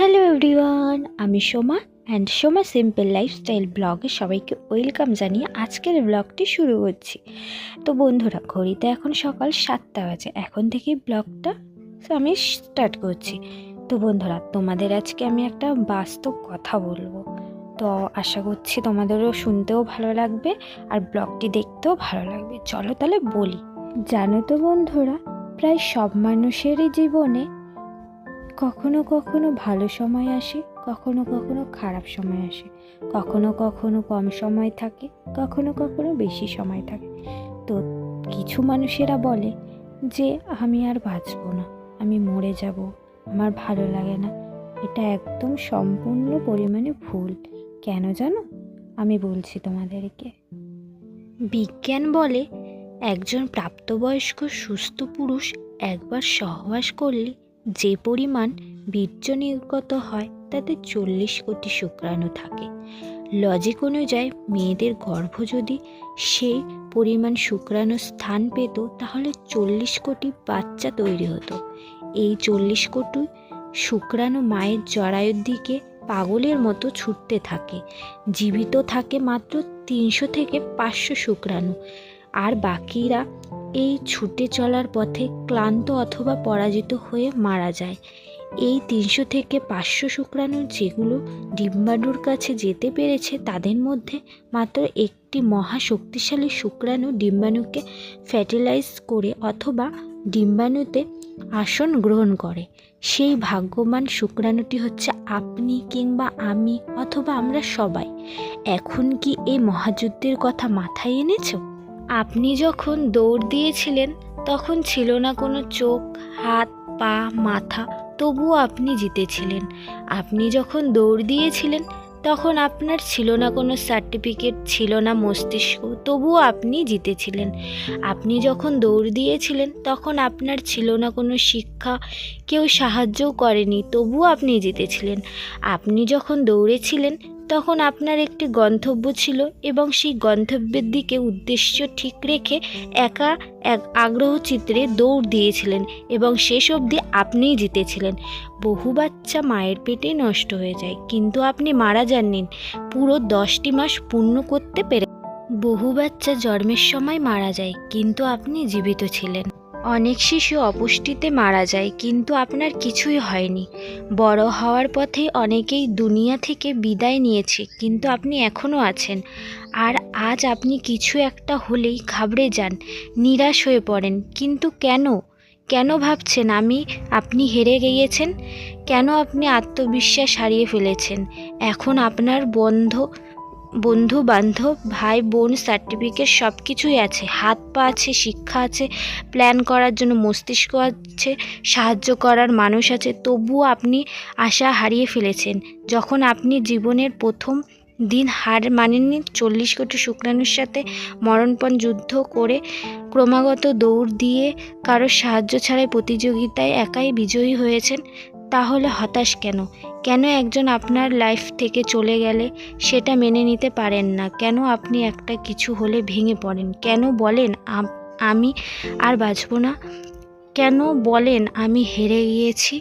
Hello everyone আমি Soma and Soma simple lifestyle ব্লগে সবাইকে ওয়েলকাম জানিয়ে আজকের ব্লগটি শুরু করছি। তো বন্ধুরা, ঘড়িতে এখন সকাল সাতটা বাজে। এখন থেকেই ব্লগটা আমি স্টার্ট করছি। তো বন্ধুরা, তোমাদের আজকে আমি একটা বাস্তব কথা বলব। তো আশা করছি তোমাদেরও শুনতেও ভালো লাগবে আর ব্লগটি দেখতেও ভালো লাগবে। চলো তাহলে বলি। জানো তো বন্ধুরা, প্রায় সব মানুষেরই জীবনে কখনো কখনো ভালো সময় আসে, কখনো কখনো খারাপ সময় আসে, কখনো কখনো কম সময় থাকে, কখনো কখনো বেশি সময় থাকে। তো কিছু মানুষেরা বলে যে, আমি আর বাঁচবো না, আমি মরে যাব, আমার ভালো লাগে না। এটা একদম সম্পূর্ণ পরিমাণে ভুল। কেন জানো? আমি বলছি তোমাদেরকে। বিজ্ঞান বলে, একজন প্রাপ্তবয়স্ক সুস্থ পুরুষ একবার সহবাস করলে যে পরিমাণ বীর্য নির্গত হয়, তাতে চল্লিশ কোটি শুক্রাণু থাকে। লজিক অনুযায়ী, মেয়েদের গর্ভ যদি সেই পরিমাণ শুক্রাণু স্থান পেত, তাহলে চল্লিশ কোটি বাচ্চা তৈরি হতো। এই চল্লিশ কোটি শুক্রাণু মায়ের জরায়ুর দিকে পাগলের মতো ছুটতে থাকে। জীবিত থাকে মাত্র তিনশো থেকে পাঁচশো শুক্রাণু। আর বাকিরা এই ছুটে চলার পথে ক্লান্ত অথবা পরাজিত হয়ে মারা যায়। এই তিনশো থেকে পাঁচশো শুক্রাণু যেগুলো ডিম্বাণুর কাছে যেতে পেরেছে, তাদের মধ্যে মাত্র একটি মহা শক্তিশালী শুক্রাণু ডিম্বাণুকে ফ্যাটিলাইজ করে অথবা ডিম্বাণুতে আসন গ্রহণ করে। সেই ভাগ্যবান শুক্রাণুটি হচ্ছে আপনি কিংবা আমি অথবা আমরা সবাই। এখন কি এই মহাযুদ্ধের কথা মাথায় এনেছো? আপনি যখন দৌড় দিয়েছিলেন, তখন ছিল না কোনো চোখ, হাত, পা, মাথা তবুও আপনি জিতেছিলেন। আপনি যখন দৌড় দিয়েছিলেন, তখন আপনার ছিল না কোনো সার্টিফিকেট ছিল না মস্তিষ্ক তবুও আপনি জিতেছিলেন। আপনি যখন দৌড় দিয়েছিলেন, তখন আপনার ছিল না কোনো শিক্ষা, কেউ সাহায্যও করেনি তবুও আপনি জিতেছিলেন। আপনি যখন দৌড়েছিলেন তখন আপনার একটি গন্তব্য ছিল এবং সেই গন্তব্যের দিকে উদ্দেশ্য ঠিক রেখে একা এক আগ্রহ চিত্রে দৌড় দিয়েছিলেন এবং শেষ অবধি আপনিই জিতেছিলেন। বহু বাচ্চা মায়ের পেটেই নষ্ট হয়ে যায়, কিন্তু আপনি মারা যাননি। পুরো দশটি মাস পূর্ণ করতে পেরে বহু বাচ্চা জন্মের সময় মারা যায়, কিন্তু আপনি জীবিত ছিলেন। অনেক শিশু অপুষ্টিতে মারা যায়, কিন্তু আপনার কিছুই হয়নি। বড় হওয়ার পথে অনেকেই দুনিয়া থেকে বিদায় নিয়েছে, কিন্তু আপনি এখনও আছেন। আর আজ আপনি কিছু একটা হলেই ঘাবড়ে যান, নিরাশ হয়ে পড়েন। কিন্তু কেন? কেন ভাবছেন আমি? আপনি হেরে গিয়েছেন? কেন আপনি আত্মবিশ্বাস হারিয়ে ফেলেছেন? এখন আপনার বন্ধ বন্ধু বান্ধব ভাই বোন সার্টিফিকেট সব কিছুই আছে। হাত পা আছে, শিক্ষা আছে প্ল্যান করার জন্য মস্তিষ্ক আছে, সাহায্য করার মানুষ আছে। তবুও আপনি আশা হারিয়ে ফেলেছেন। যখন আপনি জীবনের প্রথম দিন হার মানেননি, চল্লিশ কোটি শুক্রাণুর সাথে মরণপণ যুদ্ধ করে ক্রমাগত দৌড় দিয়ে কারও সাহায্য ছাড়াই প্রতিযোগিতায় একাই বিজয়ী হয়েছেন, তাহলে হতাশ কেন? কেন একজন আপনার লাইফ থেকে চলে গেলে সেটা মেনে নিতে পারেন না? কেন আপনি একটা কিছু হলে ভেঙে পড়েন? কেন বলেন আমি আর বাঁচব না কেন বলেন, আমি হেরে গিয়েছি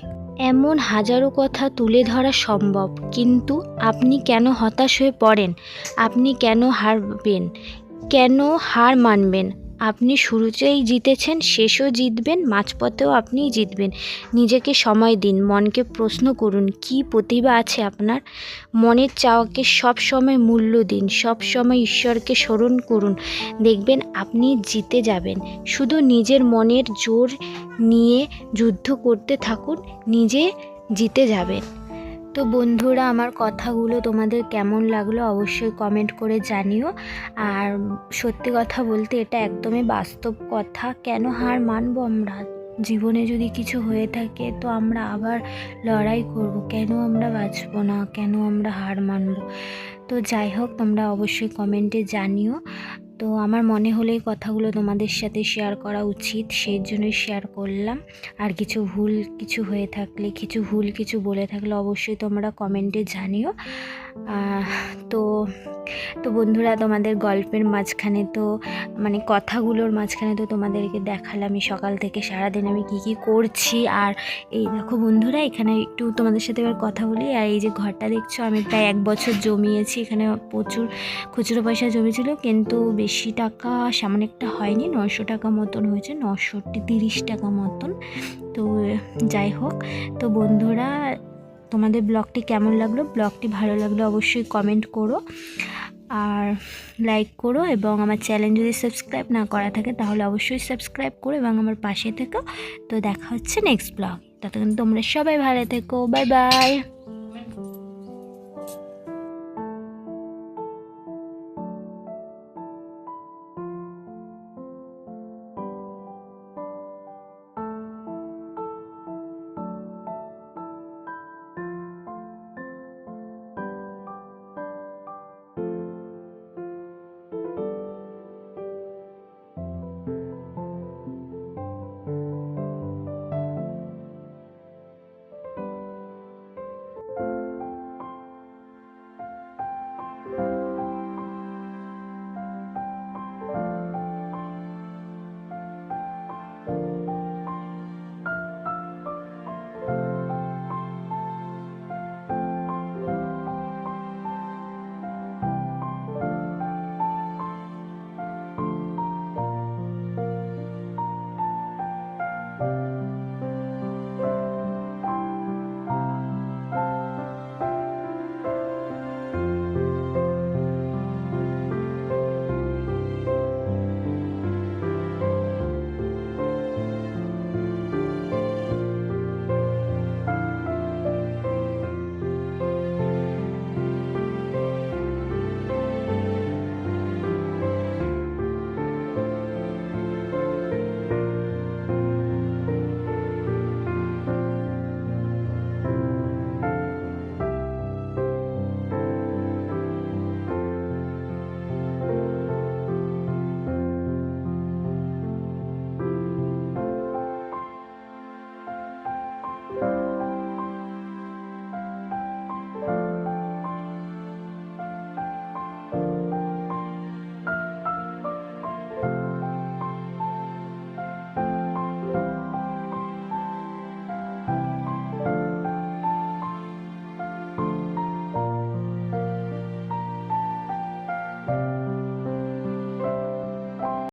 এমন হাজারো কথা তুলে ধরা সম্ভব, কিন্তু আপনি কেন হতাশ হয়ে পড়েন? আপনি কেন হারবেন? কেন হার মানবেন? আপনি শুরুতেই জিতেছেন, শেষও জিতবেন, মাঝপথেও আপনি জিতবেন। নিজেকে সময় দিন, মনকে প্রশ্ন করুন, কি প্রতিভা আছে আপনার? মনের চাওয়াকে সব সময় মূল্য দিন, সব সময় ঈশ্বরকে স্মরণ করুন। দেখবেন আপনি জিতে যাবেন। শুধু নিজের মনের জোর নিয়ে যুদ্ধ করতে থাকুন, নিজে জিতে যাবেন। তো বন্ধুরা, আমার কথাগুলো তোমাদের কেমন লাগল অবশ্যই কমেন্ট করে জানিও। আর সত্যি কথা বলতে এটা একদমই বাস্তব কথা। কেন হার মানবো আমরা? জীবনে যদি কিছু হয়ে থাকে তো আমরা আবার লড়াই করব। কেন আমরা বাঁচবো না? কেন আমরা হার মানব? তো যাই হোক, তোমরা অবশ্যই কমেন্টে জানিও। তো আমার মনে হলে কথাগুলো তোমাদের সাথে শেয়ার করা উচিত, সেই জন্যই শেয়ার করলাম। আর কিছু ভুল কিছু হয়ে থাকলে, কিছু ভুল কিছু বলে থাকলে অবশ্যই তোমরা কমেন্টে জানিও। তো তো বন্ধুরা, তোমাদের গল্পের মাঝখানে তো মানে কথাগুলোর মাঝখানে তো তোমাদেরকে দেখালামই সকাল থেকে। সারাদিন আমি কি কি করছি, আর এই দেখো বন্ধুরা, এখানে একটু তোমাদের সাথে এবার কথা বলি। আর এই যে ঘরটা দেখছ, আমি প্রায় এক বছর জমিয়েছি। এখানে প্রচুর খুচরো পয়সা জমেছিল, কিন্তু বেশি টাকা সামনে একটা হয়নি। নশো টাকা মতন হয়েছে নশোটি তিরিশ টাকা মতন। তো, যাই হোক, তো বন্ধুরা তোমাদের ব্লগটি কেমন লাগল? ব্লগটি ভালো লাগল অবশ্যই কমেন্ট করো আর লাইক করো এবং আমার চ্যানেল যদি সাবস্ক্রাইব না করা থাকে তাহলে অবশ্যই সাবস্ক্রাইব করো এবং আমার পাশে থেকো। তো দেখা হচ্ছে নেক্সট ব্লগ ততক্ষণ তোমরা সবাই ভালো থেকো। Bye bye